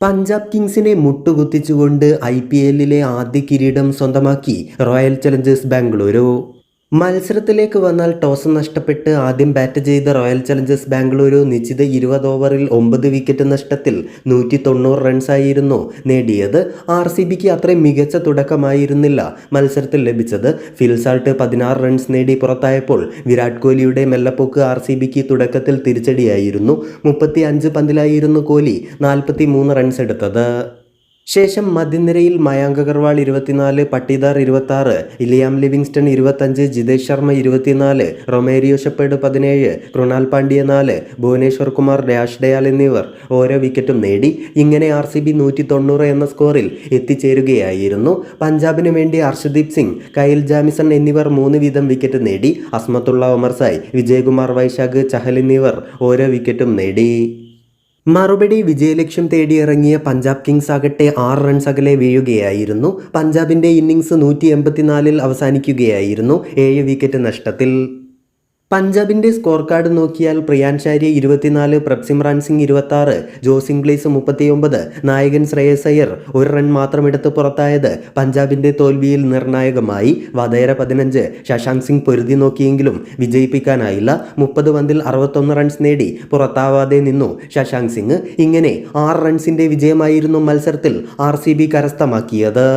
പഞ്ചാബ് കിങ്സിനെ മുട്ടുകുത്തിച്ചുകൊണ്ട് I P എല്ലിലെ ആദ്യ കിരീടം സ്വന്തമാക്കി റോയൽ ചലഞ്ചേഴ്സ് ബാംഗ്ലൂരു. മത്സരത്തിലേക്ക് വന്നാൽ ടോസ് നഷ്ടപ്പെട്ട് ആദ്യം ബാറ്റ് ചെയ്ത റോയൽ ചലഞ്ചേഴ്സ് ബാംഗ്ലൂരു നിശ്ചിത ഇരുപത് ഓവറിൽ ഒമ്പത് വിക്കറ്റ് നഷ്ടത്തിൽ നൂറ്റി തൊണ്ണൂറ് റൺസായിരുന്നു നേടിയത് ആർ സി ബിക്ക് അത്രയും മികച്ച തുടക്കമായിരുന്നില്ല. മത്സരത്തിൽ ലഭിച്ചത് ഫിൽസാൾട്ട് പതിനാറ് റൺസ് നേടി പുറത്തായപ്പോൾ വിരാട് കോഹ്ലിയുടെ മെല്ലപ്പോക്ക് ആർ സി ബിക്ക് തുടക്കത്തിൽ തിരിച്ചടിയായിരുന്നു. മുപ്പത്തി അഞ്ച് പന്തിലായിരുന്നു കോഹ്ലി നാൽപ്പത്തി മൂന്ന് റൺസ് എടുത്തത്. ശേഷം മധ്യനിരയിൽ മയാങ്ക് അഗർവാൾ ഇരുപത്തിനാല് പട്ടിദാർ ഇരുപത്തി ഇലിയാം ലിവിങ്സ്റ്റൺ ഇരുപത്തഞ്ച് ജിതേഷ് ശർമ്മ ഇരുപത്തിനാല് റൊമേരിയോ ഷെപ്പേഡ് പതിനേഴ് കൃണാൽ പാണ്ഡ്യ നാല് ഭുവനേശ്വർ കുമാർ ഡാഷ് ഡയാൽ എന്നിവർ ഓരോ വിക്കറ്റും നേടി ഇങ്ങനെ ആർ സി ബി നൂറ്റി തൊണ്ണൂറ് എന്ന സ്കോറിൽ എത്തിച്ചേരുകയായിരുന്നു. പഞ്ചാബിന് വേണ്ടി അർഷദീപ് സിംഗ് കൈൽ ജാമിസൺ എന്നിവർ മൂന്ന് വീതം വിക്കറ്റ് നേടി അസ്മത്തുള്ള ഒമർസായ് വിജയകുമാർ വൈശാഖ് ചഹൽ എന്നിവർ ഓരോ വിക്കറ്റും നേടി. മറുപടി വിജയലക്ഷ്യം തേടിയിറങ്ങിയ പഞ്ചാബ് കിങ്സ് ആകട്ടെ ആറ് റൺസ് അകലെ വീഴുകയായിരുന്നു. പഞ്ചാബിന്റെ ഇന്നിംഗ്സ് നൂറ്റി എൺപത്തിനാലിൽ അവസാനിക്കുകയായിരുന്നു. ഏഴ് വിക്കറ്റ് നഷ്ടത്തിൽ. പഞ്ചാബിന്റെ സ്കോർ കാർഡ് നോക്കിയാൽ പ്രിയാൻ ഷാരി ഇരുപത്തിനാല് പ്രപ്സിമ്രാൻ സിംഗ് ഇരുപത്തി ആറ് ജോസ് ഇംഗ്ലീസ് മുപ്പത്തിയൊമ്പത് നായകൻ ശ്രേയസ് അയ്യർ ഒരു റൺ മാത്രം എടുത്ത് പുറത്തായത് പഞ്ചാബിന്റെ തോൽവിയിൽ നിർണായകമായി. വധേര പതിനഞ്ച് ശശാങ്ക് സിംഗ് പൊരുതി നോക്കിയെങ്കിലും വിജയിപ്പിക്കാനായില്ല. മുപ്പത് പന്തിൽ അറുപത്തൊന്ന് റൺസ് നേടി പുറത്താവാതെ നിന്നു ശശാങ്ക് സിംഗ്. ഇങ്ങനെ ആറ് റൺസിന്റെ വിജയമായിരുന്നു മത്സരത്തിൽ ആർ കരസ്ഥമാക്കിയത്.